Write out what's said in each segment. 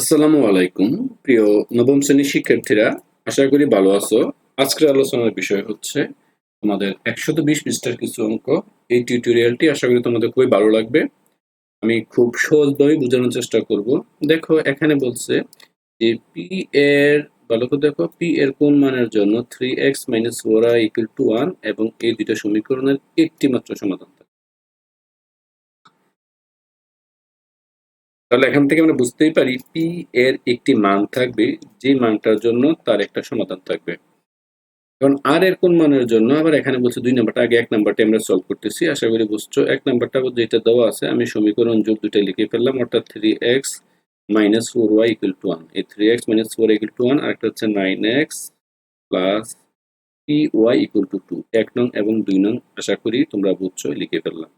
আসসালামু আলাইকুম, প্রিয় নবম শ্রেণির শিক্ষার্থীরা, আশা করি ভালো আছো। আজকের আলোচনার বিষয় হচ্ছে তোমাদের একশত বিশ পৃষ্ঠার কিছু অঙ্ক। এই টিউটোরিয়ালটি আশা করি তোমাদের খুবই ভালো লাগবে। আমি খুব সহজভাবে বোঝানোর চেষ্টা করব। দেখো, এখানে বলছে যে পি এর ভালো করে দেখো পি এর কোন মানের জন্য three X minus four I equal to one এবং এই দুইটা সমীকরণের একটি মাত্র সমাধান। তাহলে এখান থেকে আমরা বুঝতেই পারি পি এর একটি মান থাকবে যে মানটার জন্য তার একটা সমাধান থাকবে। এখন আর এর কোন মানের জন্য? আবার এখানে বলছে দুই নাম্বারটা, আগে এক নাম্বারটা আমরা সলভ করতেছি। আশা করি বুঝছ, এক নাম্বারটা যেটা দেওয়া আছে, আমি সমীকরণ যোগ দুটা লিখে ফেললাম, অর্থাৎ three X minus four Y equal to one এই three X minus four equal to one আর একটা হচ্ছে nine X plus P Y equal to two এক নং এবং দুই নং, আশা করি তোমরা বুঝছ, লিখে ফেললাম।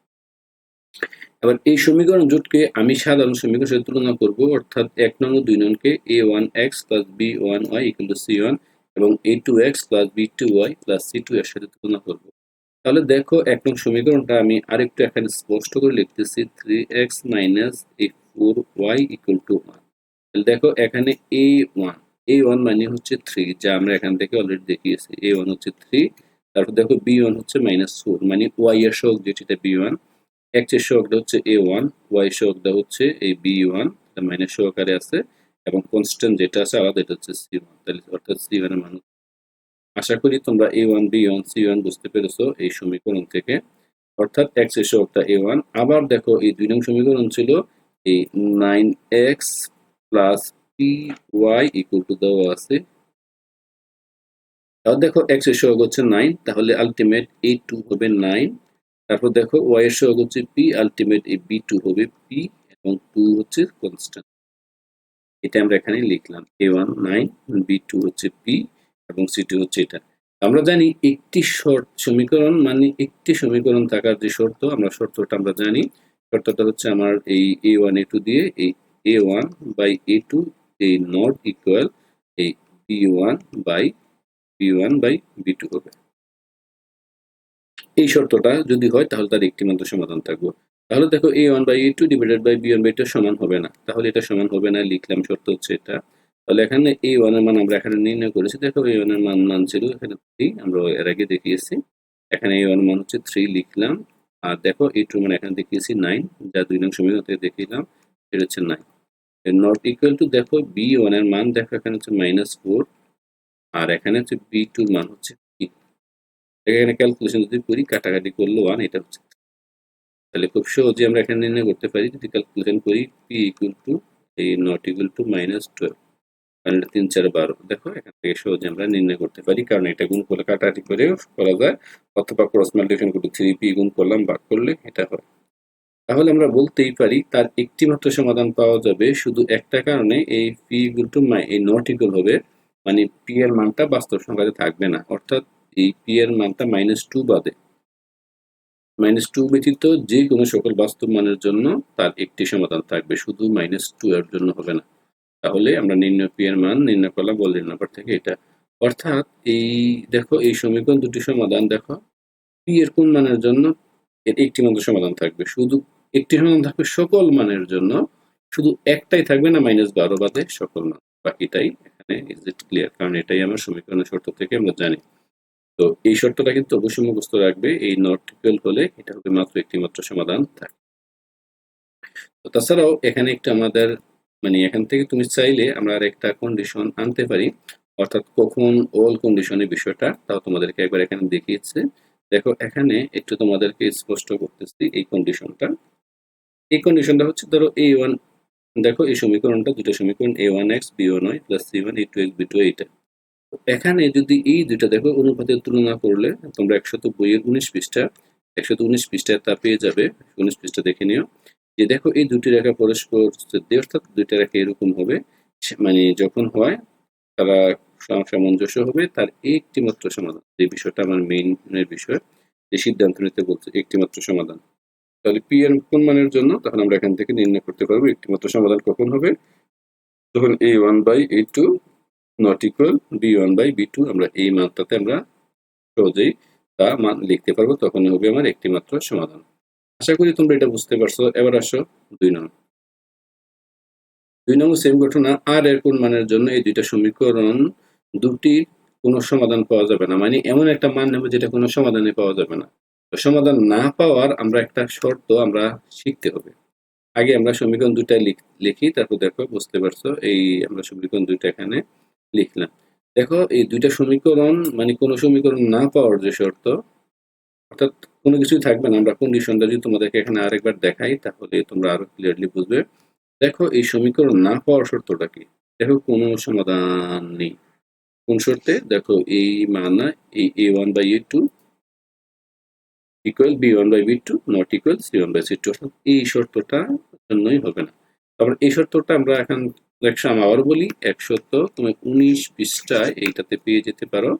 এবার এই সমীকরণ জোটকে আমি সাধারণ সমীকরণের সাথে তুলনা করব, অর্থাৎ এক নং ও দুই নংকে A one X plus B one Y equal to C one এবং A two X plus B two Y plus C two এর সাথে তুলনা করব। তাহলে দেখো এক নং সমীকরণটা আমি আরেকটু এখানে স্পষ্ট করে লিখতেছি three X minus A four Y equal to one তাহলে দেখো এখানে এ ওয়ান এ ওয়ান মানে হচ্ছে থ্রি যা আমরা এখান থেকে অলরেডি দেখিয়েছি। এ ওয়ান হচ্ছে থ্রি তারপর দেখো বি ওয়ান হচ্ছে মাইনাস ফোর মানে ওয়াই এর সহগ যেটা বি ওয়ান এক্সের সহগটা হচ্ছে এ ওয়ান ওয়াই সহগটা হচ্ছে এই বি ওয়ান মাইনাস সহকারে আছে, এবং কনস্ট্যান্ট যেটা আছে আলাদা, এটা হচ্ছে সি ওয়ান তাহলে অর্থাৎ সি ওয়ানের মান। আশা করি তোমরা A one B one C one বুঝতে পেরেছ এই সমীকরণ থেকে। অর্থাৎ এক্সের সহগটা এ ওয়ান আবার দেখো এই দুই নং সমীকরণ ছিল, এই nine X plus P Y equal to দেওয়া আছে। তাহলে দেখো এক্সের সহগ হচ্ছে নাইন তাহলে আলটিমেট এ টু হবে নাইন তারপর দেখো ওয়াই এর সহগ হচ্ছে পি আলটিমেট এই বি টু হবে পি এবং টু হচ্ছে কনস্ট্যান্ট এটা আমরা এখানে লিখলাম। A one nine B two হচ্ছে পি এবং সি টু হচ্ছে এটা। আমরা জানি একটি শর্ত সমীকরণ মানে একটি সমীকরণ থাকার যে শর্ত, আমরা শর্তটা আমরা জানি। শর্তটা হচ্ছে আমার এই এ ওয়ান এ টু দিয়ে এই A one by A two এই নট ইকুয়াল এই B one by B one by B two হবে। এই শর্তটা যদি হয়, তাহলে তার একটি মাত্র সমাধান থাকবে। তাহলে দেখো A one by A two divided by B one by two সমান হবে না। তাহলে এটা সমান হবে না, লিখলাম শর্ত হচ্ছে এটা। তাহলে এখানে এ ওয়ানের মান আমরা এখানে নির্ণয় করেছি। দেখো এ ওয়ানের মান মান ছিল এখানে থ্রি আমরা এর আগে দেখিয়েছি। এখানে এ ওয়ান মান হচ্ছে থ্রি লিখলাম। আর দেখো এ টু মানে এখানে দেখিয়েছি নাইন যা দুই নং সমীকরণ থেকে দেখিলাম, এটা হচ্ছে নাইন নট ইকুয়াল টু দেখো বি ওয়ানের মান, দেখো এখানে হচ্ছে মাইনাস ফোর আর এখানে হচ্ছে বি টুর মান হচ্ছে এখানে ক্যালকুলেশন যদি করি, কাটাকাটি করলে ওয়ান এটা হচ্ছে তাহলে খুব সহজে আমরা এখানে নির্ণয় করতে পারি, যদি ক্যালকুলেশন করি পি ইকুয়াল টু এই not equal to minus twelve কারণ তিন, চার, বারো। দেখো, এখান থেকে সহজে আমরা নির্ণয় করতে পারি, কারণ এটা গুণ করলে কাটাকাটি করে করা যায়, অথবা ক্রস মাল্টিপ্লিকেশন করলে থ্রি পি গুণ করলাম বাদ করলে এটা হয়। তাহলে আমরা বলতেই পারি, তার একটি মাত্র সমাধান পাওয়া যাবে, শুধু একটা কারণে এই পি ইকুয়াল টু এই নট ইকুয়াল হবে মানে পি এর মানটা বাস্তব সংখ্যাতে থাকবে না। অর্থাৎ এই পি এর মানটা মাইনাস টু বাদে। মাইনাস টু ব্যতীত যে কোনো সকল বাস্তব মানের জন্য তার একটি সমাধান থাকবে, শুধু মাইনাস টু এর জন্য হবে না। তাহলে আমরা নির্ণয় পি এর মান নির্ণয় করলাম বলের নাম্বার থেকে এটা অর্থাৎ এই দেখো, এই সমীকরণ দুটি সমাধান, দেখো। পি এর কোন মানের জন্য? এর একটি মাত্র সমাধান থাকবে। শুধু একটি সমাধান থাকবে সকল মানের জন্য। শুধু একটাই থাকবে না মাইনাস বারো বাদে সকল মান। বাকিটাই এখানে ইজ ইট ক্লিয়ার কারণ এটাই আমার সমীকরণের শর্ত থেকে আমরা জানি। তো এই শর্তটা কিন্তু অবশ্যই মুখস্থ রাখবে। এই নট ইকুয়াল হলে এটা হবে মাত্র একটি মাত্র সমাধান। থাকে তো তাছাড়াও এখানে একটা আমাদের মানে এখান থেকে তুমি চাইলে আমরা আর একটা কন্ডিশন আনতে পারি। অর্থাৎ কখন অল কন্ডিশনের বিষয়টা, তাও তোমাদেরকে একবার এখানে দেখিয়েছে। দেখো, এখানে একটু তোমাদেরকে স্পষ্ট করতেছি এই কন্ডিশনটা এই কন্ডিশনটা হচ্ছে, ধরো এ ওয়ান দেখো এই সমীকরণটা দুটো সমীকরণ A one X B one Y plus C one A two X B two এইটা। এখানে যদি এই দুইটা দেখো, অনুপাতের তুলনা করলে তোমরা একশত বইয়ের উনিশ পৃষ্ঠা একশত উনিশ পৃষ্ঠায় তা পেয়ে যাবে। উনিশ পৃষ্ঠা দেখে নিও। যে দেখো, এই দুটি রেখা পরস্পর অর্থাৎ দুইটা রেখা এরকম হবে। মানে যখন হয়, তারা সামঞ্জস্য হবে। তার একটি মাত্র সমাধান, যে বিষয়টা আমার মেইন বিষয়, যে সিদ্ধান্ত নিতে বলছে একটি মাত্র সমাধান। তাহলে পি এর কোন মানের জন্য? তখন আমরা এখান থেকে নির্ণয় করতে পারব একটি মাত্র সমাধান কখন হবে। তখন A one by A two not equal B one by B two আমরা এই মানটাতে আমরা সহজেই তা মান লিখতে পারব, তখনই হবে আমার একটি মাত্র সমাধান। আশা করি তোমরা এটা বুঝতে পারছ। এবার আসো দুই নম্বর দুই নম্বর সেম ঘটনা, আর এর কোন মানের জন্য এই দুইটা সমীকরণ দুটি কোনো সমাধান পাওয়া যাবে না। মানে এমন একটা মান নেব যেটা কোনো সমাধানে পাওয়া যাবে না। তো সমাধান না পাওয়ার আমরা একটা শর্ত আমরা শিখতে হবে। আগে আমরা সমীকরণ লিখ- লিখি, তারপর দেখো, বুঝতে পারছ, এই আমরা সমীকরণ দুইটা এখানে লিখলাম। দেখো, এই দুইটা সমীকরণ মানে কোনো সমীকরণ না পাওয়ার যে শর্ত, অর্থাৎ কোনো কিছুই থাকবে না। আমরা কন্ডিশনটা যদি তোমাদেরকে এখানে আরেকবার দেখাই, তাহলে তোমরা আরও ক্লিয়ারলি বুঝবে। দেখো, এই সমীকরণ না পাওয়ার শর্তটা কি? দেখো, কোনো সমাধান নেই। কোন শর্তে? দেখো এই মান এই A one by A two equal B one by B two not equal C one by C two অর্থাৎ এই শর্তটা জন্যই হবে না। তারপর এই শর্তটা আমরা এখন একশো আমি আবার বলি এক শর্ত তুমি উনিশ পৃষ্ঠায় এইটাতে পেয়ে যেতে পারো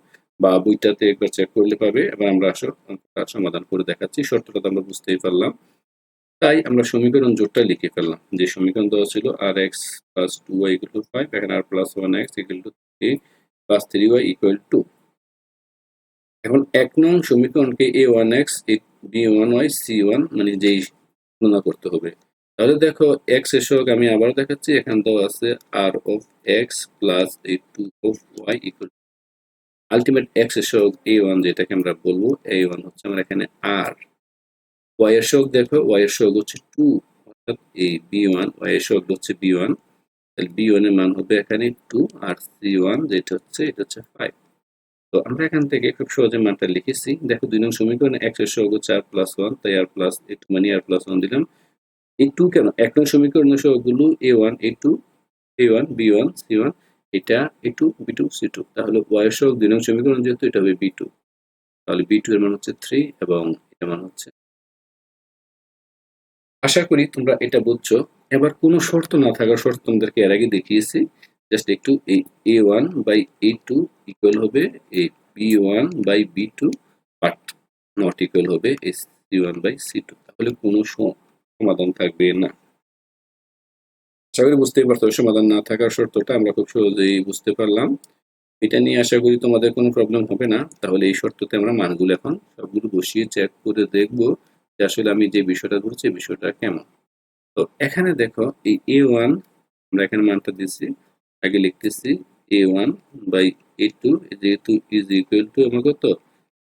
বা বইটাতে একবার চেক করলে পাবে। এবার আমরা অঙ্কটা সমাধান করে দেখাচ্ছি। শর্তটা তো আমরা বুঝতেই পারলাম। তাই আমরা সমীকরণ জোটটা লিখে ফেললাম। যে সমীকরণ দেওয়া ছিল আর X plus two Y equal to five এখানে আর plus one X equal to three plus three Y equal to এখন এক নং সমীকরণকে A one X B one Y C one মানে যেই তুলনা করতে হবে। তাহলে দেখো এক্স সহগ আমি আবার দেখাচ্ছি, এখানে দেওয়া আছে আর অফ এক্স প্লাস এই two of Y equal ultimate X সহগ এ ওয়ান যেটাকে আমরা বলব এ ওয়ান হচ্ছে আমরা এখানে আর ওয়াই এর দেখো ওয়াই এর হচ্ছে টু অর্থাৎ এই বি ওয়ান ওয়াই এর হচ্ছে বি ওয়ান তাহলে বি ওয়ানের মান হবে এখানে টু আর সি ওয়ান যেটা হচ্ছে, এটা হচ্ছে ফাইভ তো আমরা এখান থেকে খুব সহজে মানটা লিখেছি। দেখো, দুই নং সমীকরণে এক্সের সহগ হচ্ছে আর প্লাস ওয়ান তাই আর প্লাস এ টু মানে আর প্লাস ওয়ান দিলাম। এই টু কেন? এক নং সমীকরণের সহগগুলো A one A two A one B one C one এটা A two B two C two তাহলে ওয়াই এর সহগ দুই নং সমীকরণ যেহেতু এটা হবে বি টু তাহলে বি টু এর মান হচ্ছে থ্রি এবং এর মান হচ্ছে আশা করি তোমরা এটা বুঝছ। এবার কোনো শর্ত না থাকার শর্ত তোমাদেরকে এর আগে দেখিয়েছি। জাস্ট একটু এই A one by A two equal হবে এই B one by B two but not equal হবে এই C one by C two তাহলে কোনো সমাধান থাকবে, না? আশা করি বুঝতেই পারছ সমাধান না থাকার শর্তটা আমরা খুব সহজেই বুঝতে পারলাম। এটা নিয়ে আশা করি তোমাদের কোনো প্রবলেম হবে না। তাহলে এই শর্ততে আমরা মানগুলো এখন সবগুলো বসিয়ে চেক করে দেখব যে আসলে আমি যে বিষয়টা ধরছি, এই বিষয়টা কেমন। তো এখানে দেখো, এই এ ওয়ান আমরা এখানে মানটা দিচ্ছি আগে লিখতেছি A one by A two যেহেতু ইজ ইকুয়াল টু আমার কত?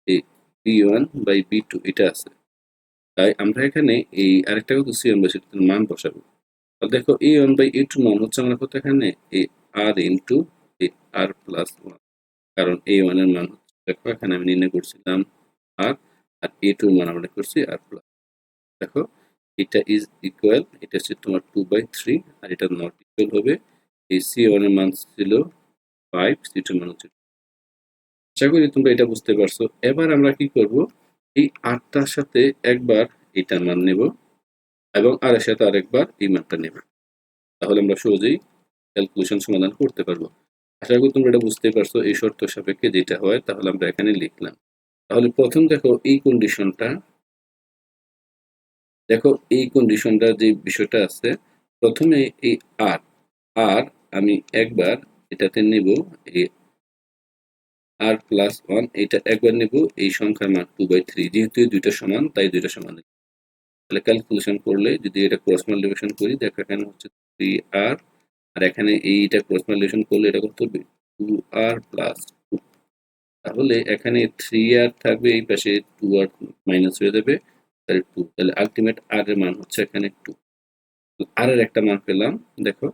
এই B one by B two এটা আছে। তাই আমরা এখানে এই আরেকটা কত C one by C two মান বসাবো। আর দেখো A one by A two মান হচ্ছে আমরা কত এখানে? A R into A R plus one কারণ এ ওয়ানের মান হচ্ছে, দেখো এখানে আমি নির্ণয় করছিলাম আর আর এ টুর মান আমরা করছি আর প্লাস দেখো, এটা ইজ ইকুয়াল এটা হচ্ছে তোমার টু বাই থ্রি আর এটা নট ইকুয়াল হবে। এই সি ওয়ানের মান ছিল ফাইভ সি টুর মান হচ্ছে আশা করি তোমরা এটা বুঝতে পারছ। এবার আমরা কি করব? এই আটটার সাথে একবার এটার মান নেব এবং আর এর সাথে আরেকবার এই মানটা নেব। তাহলে আমরা সহজেই ক্যালকুলেশন সমাধান করতে পারব। আশা করি তোমরা এটা বুঝতে পারছ, এই শর্ত সাপেক্ষে যেটা হয় তাহলে আমরা এখানে লিখলাম। তাহলে প্রথম দেখো এই কন্ডিশনটা দেখো এই কন্ডিশনটা যে বিষয়টা আছে, প্রথমে এই আর আর আমি একবার এটাতে নেব, এই আর প্লাস ওয়ান এটা একবার নেব, এই সংখ্যার মান টু বাই থ্রি যেহেতু দুইটা সমান, তাই দুইটা সমান তাহলে ক্যালকুলেশন করলে যদি এটা ক্রস মাল্টিপ্লিকেশন করি, দেখো এখানে হচ্ছে থ্রি আর আর এখানে এইটা ক্রস মাল্টিপ্লিকেশন করলে এটা কত হবে? টু আর প্লাস টু তাহলে এখানে থ্রি আর থাকবে, এই পাশে টু আর মাইনাস হয়ে যাবে, তাহলে টু তাহলে আলটিমেট আর এর মান হচ্ছে এখানে টু আর এর একটা মান পেলাম, দেখো,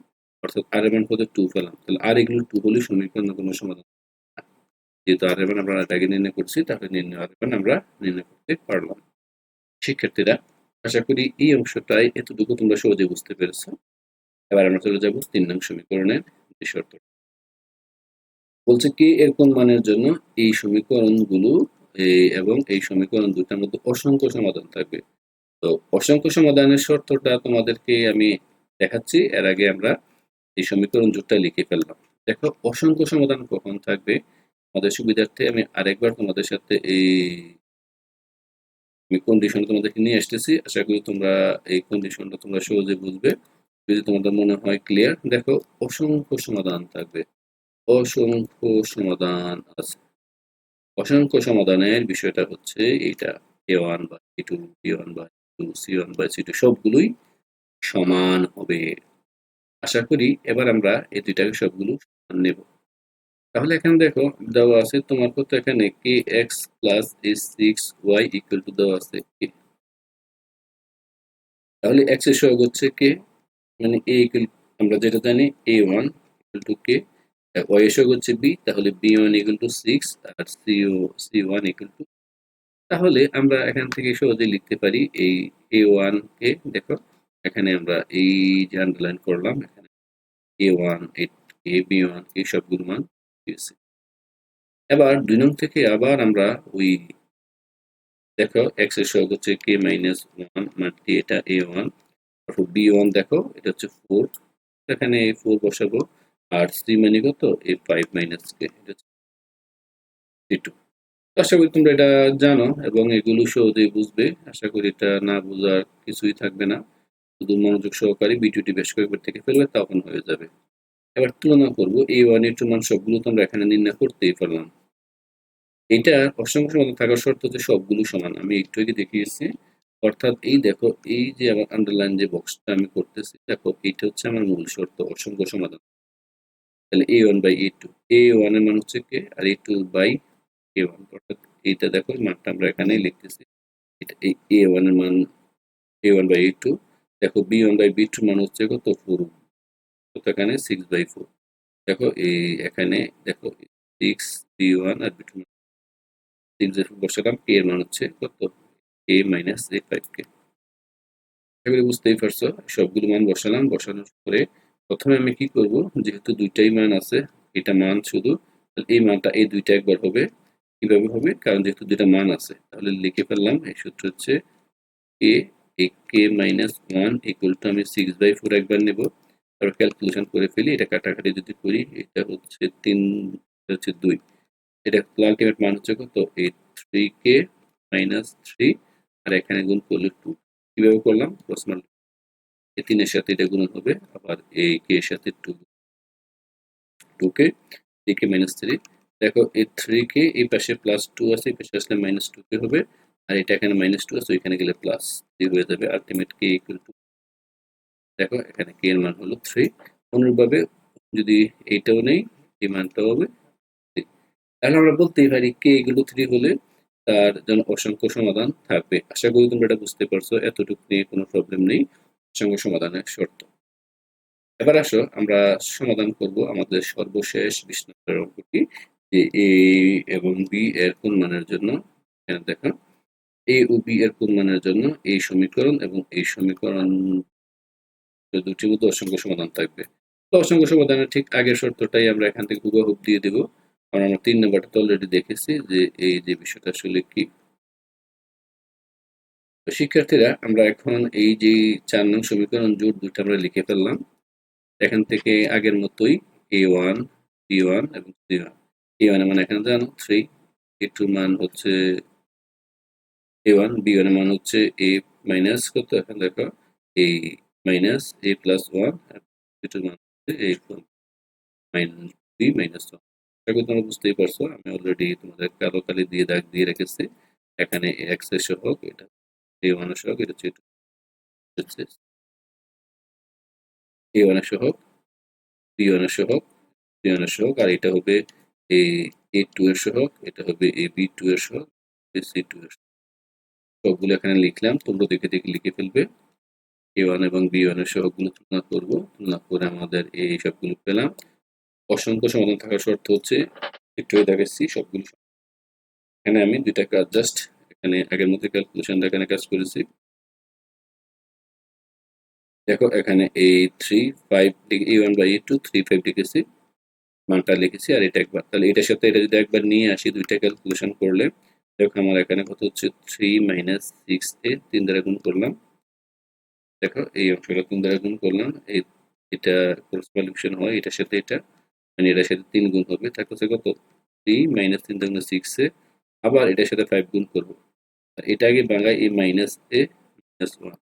অর্থাৎ আর এর মান কত? টু পেলাম। তাহলে আর এগুলো টু হলে সমীকরণের কোনো সমাধান। যেহেতু আর এর আমরা আগে নির্ণয় করছি, তাহলে নির্ণয় আর এর আমরা নির্ণয় করতে পারলাম। শিক্ষার্থীরা, আশা করি এই অংশটাই এতটুকু তোমরা সহজে বুঝতে পেরেছ। এবার আমরা চলে যাব তিন নং সমীকরণের যে শর্ত। বলছে কি এর কোন মানের জন্য এই সমীকরণগুলো এবং এই সমীকরণ দুটার মধ্যে অসংখ্য সমাধান থাকবে। তো অসংখ্য সমাধানের শর্তটা তোমাদেরকে আমি দেখাচ্ছি। এর আগে আমরা এই সমীকরণ জোটটা লিখে ফেললাম। দেখো, অসংখ্য সমাধান কখন থাকবে? আমাদের সুবিধার্থে আমি আরেকবার তোমাদের সাথে এই আমি কন্ডিশন তোমাদেরকে নিয়ে আসতেছি। আশা করি তোমরা এই কন্ডিশনটা তোমরা সহজে বুঝবে। যদি তোমাদের মনে হয় ক্লিয়ার দেখো অসংখ্য সমাধান থাকবে। অসংখ্য সমাধান আছে। অসংখ্য সমাধানের বিষয়টা হচ্ছে এইটা এ ওয়ান বা এ টু বি ওয়ান বা টু সি ওয়ান বা সি টু সবগুলোই সমান হবে। আশা করি এবার আমরা এই দুইটাকে সবগুলো নেব। তাহলে এখানে দেখো, দেওয়া আছে তোমার কত এখানে? K X plus A six Y equal to দেওয়া আছে কে? তাহলে এক্সের সহগ হচ্ছে কে মানে এ ইকুয়াল আমরা যেটা জানি A one equal to K Y এর সহগ হচ্ছে বি তাহলে B one equal to six R C ও সি ওয়ান ইকুয়াল টু তাহলে আমরা এখান থেকে সহজে লিখতে পারি এই এ ওয়ান কে দেখো, এখানে আমরা এই যে আন্ডারলাইন করলাম, এখানে A one A B one এই সবগুলো মান। দিয়েছি। এবার দুই নং থেকে আবার আমরা ওই দেখো এক্সের সহগ হচ্ছে কে মাইনাস ওয়ান মানটি এটা এ ওয়ান তারপর বি ওয়ান দেখো, এটা হচ্ছে ফোর এখানে এই ফোর বসাবো। আর সি মানে কত? এ ফাইভ মাইনাস কে এটা হচ্ছে সি টু আশা করি তোমরা এটা জানো এবং এগুলো সহজেই বুঝবে। আশা করি এটা না বোঝার কিছুই থাকবে না। শুধু মনোযোগ সহকারে ভিডিওটি বেশ কয়েকবার থেকে ফেলবে তখন হয়ে যাবে। এবার তুলনা করব এই ওয়ানের টু মান সবগুলো তো আমরা এখানে নির্ণয় করতেই পারলাম। এটা অসংখ্য সমাধান থাকার শর্ত হচ্ছে সবগুলো সমান। আমি একটু আগে দেখিয়েছি। অর্থাৎ এই দেখো, এই যে আমার আন্ডারলাইন যে বক্সটা আমি করতেছি, দেখো, এইটা হচ্ছে আমার মূল শর্ত, অসংখ্য সমাধান। তাহলে A one by A two A ওয়ানের মান হচ্ছে K R A two by A one অর্থাৎ এইটা দেখো মানটা আমরা এখানেই লিখতেছি। এটা এই এ ওয়ানের মান A one by A two দেখো B one by B two মান হচ্ছে কত? ফোর কত এখানে সিক্স বাই ফোর দেখো, এই এখানে দেখো six B one R B two six by four বসালাম কে এর মান হচ্ছে কত? এ মাইনাস এ ফাইভ কে এগুলো বুঝতেই পারছ, সবগুলো মান বসালাম, বসানোর পরে প্রথমে আমি কি করব? যেহেতু দুইটাই মান আছে, এটা মান শুধু এই মানটা এই দুইটা একবার হবে। কীভাবে হবে? কারণ যেহেতু দুইটা মান আছে, তাহলে লিখে ফেললাম, এই সূত্র হচ্ছে A K minus one equal to আমি সিক্স বাই ফোর একবার নেব। তারপর ক্যালকুলেশন করে ফেলি, এটা কাটাকাটি যদি করি, এটা হচ্ছে তিন হচ্ছে দুই। এটা আলটিমেট মান হচ্ছে কত? এই থ্রি কে মাইনাস থ্রি আর এখানে গুণ করলে টু কীভাবে করলাম? মাল্টি এই তিনের সাথে এটা গুণ হবে, আবার এই কে এর সাথে two two K three K minus three দেখো, এই থ্রি কে এই পাশে প্লাস টু আছে, এই পাশে আসলে মাইনাস টু কে হবে, আর এটা এখানে মাইনাস টু আছে, ওইখানে গেলে প্লাস থ্রি হয়ে যাবে। আলটিমেট কে ইকুয়াল টু দেখো, এখানে কে এর মান হলো থ্রি অনুরূপভাবে যদি এইটাও নেই, এই মানটাও হবে তাহলে আমরা বলতেই পারি কে এগুলো থ্রি হলে তার যেন অসংখ্য সমাধান থাকবে। আশা করি তোমরা এটা বুঝতে পারছ, এতটুকু নিয়ে কোনো প্রবলেম নেই। অসংখ্য সমাধানের শর্ত। এবার আসো, আমরা সমাধান করব আমাদের সর্বশেষ বিশ নম্বরের অঙ্কটি, যে এ এবং বি এর কোন মানের জন্য দেখো। এ ও বি এর কোন মানের জন্য এই সমীকরণ এবং এই সমীকরণ দুটির মধ্যে অসংখ্য সমাধান থাকবে। তো অসংখ্য সমাধানের ঠিক আগের শর্তটাই আমরা এখান থেকে হুবহুব দিয়ে দেব। কারণ আমরা তিন নম্বরটা তো অলরেডি দেখেছি যে এই যে বিষয়টা আসলে কি। শিক্ষার্থীরা, আমরা এখন এই যে চার নং সমীকরণ জোট দুটো আমরা লিখে ফেললাম। এখান থেকে আগের মতোই এ ওয়ান বি ওয়ান এবং সি ওয়ান এ ওয়ানের মান এখানে জানো থ্রি এ টুর মান হচ্ছে এ ওয়ান বি ওয়ানের মান হচ্ছে এ মাইনাস কত? এখন দেখো এই minus A plus one A টুর মান হচ্ছে A minus B minus one করি তোমরা বুঝতেই পারছ, আমি অলরেডি তোমাদের কালো কালি দিয়ে দাগ দিয়ে রেখেছি। এখানে এক্সের সহগ, এটা এ ওয়ানের সহগ, এটা হচ্ছে এ ওয়ানের সহগ বি ওয়ানের সহগ বি ওয়ানের সহগ, আর এটা হবে এ এ টু এর সহগ, এটা হবে এ বি টু এর সহগ সি টু এর সবগুলো এখানে লিখলাম, তোমরা দেখে দেখে লিখে ফেলবে। ওয়ান এবং বি ওয়ানের সহগগুলো তুলনা করব। তুলনা করে আমাদের এই সবগুলো পেলাম। অসংখ্য সমাধান থাকার শর্ত হচ্ছে, একটু দেখাচ্ছি সবগুলো। এখানে আমি দুইটা কাজ জাস্ট এখানে আগের মধ্যে ক্যালকুলেশন এখানে কাজ করেছি। দেখো, এখানে এই three five A one by A two three five লিখেছি মানটা লিখেছি আর এটা একবার। তাহলে এটার সাথে এটা যদি একবার নিয়ে আসি, দুইটা ক্যালকুলেশন করলে, দেখো আমার এখানে কত হচ্ছে? থ্রি মাইনাস সিক্স এ তিন দ্বারা গুণ করলাম। দেখো, এই অংশটা তিন দ্বারা গুণ করলাম? এই এটা ক্রস মাল্টিপ্লিকেশন হয়, এটার সাথে এটা মানে এটার সাথে তিন গুণ হবে থাকছে কত? থ্রি মাইনাস তিন গুণ সিক্সে আবার এটার সাথে ফাইভ গুণ করব। এটা আগে বাংলায় এই মাইনাস এ মাইনাস ওয়ান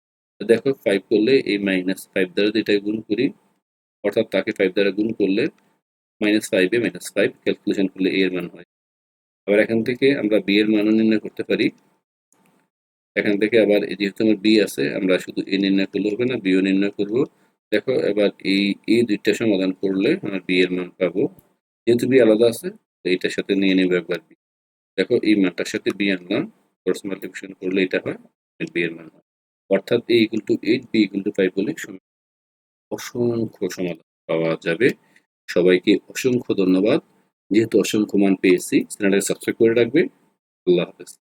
দেখো ফাইভ করলে এই মাইনাস ফাইভ দ্বারা যদি এটা গুণ করি, অর্থাৎ তাকে ফাইভ দ্বারা গুণ করলে minus five A minus five calculation করলে এর মান হয়। আবার এখান থেকে আমরা বি এর মানও নির্ণয় করতে পারি। এখান থেকে আবার যেহেতু আমার বি আছে, আমরা শুধু এ নির্ণয় করলে হবে না বিও নির্ণয় করব। দেখো, এবার এই এই দুইটা সমাধান করলে আমরা বি এর মান পাবো। যেহেতু বি আলাদা আছে, তো এইটার সাথে নিয়ে নেব একবার বি দেখো, এই মানটার সাথে বি আনলাম ক্রস মাল্টিপ্লিকেশন করলে এটা হয় বি এর মান। অর্থাৎ A equal to eight B equal to five বলে অসংখ্য সমাধান পাওয়া যাবে। সবাইকে অসংখ্য ধন্যবাদ। যেহেতু অসংখ্য মান পেয়েছি চ্যানেলটা সাবস্ক্রাইব করে রাখবে। আল্লাহ হাফেজ।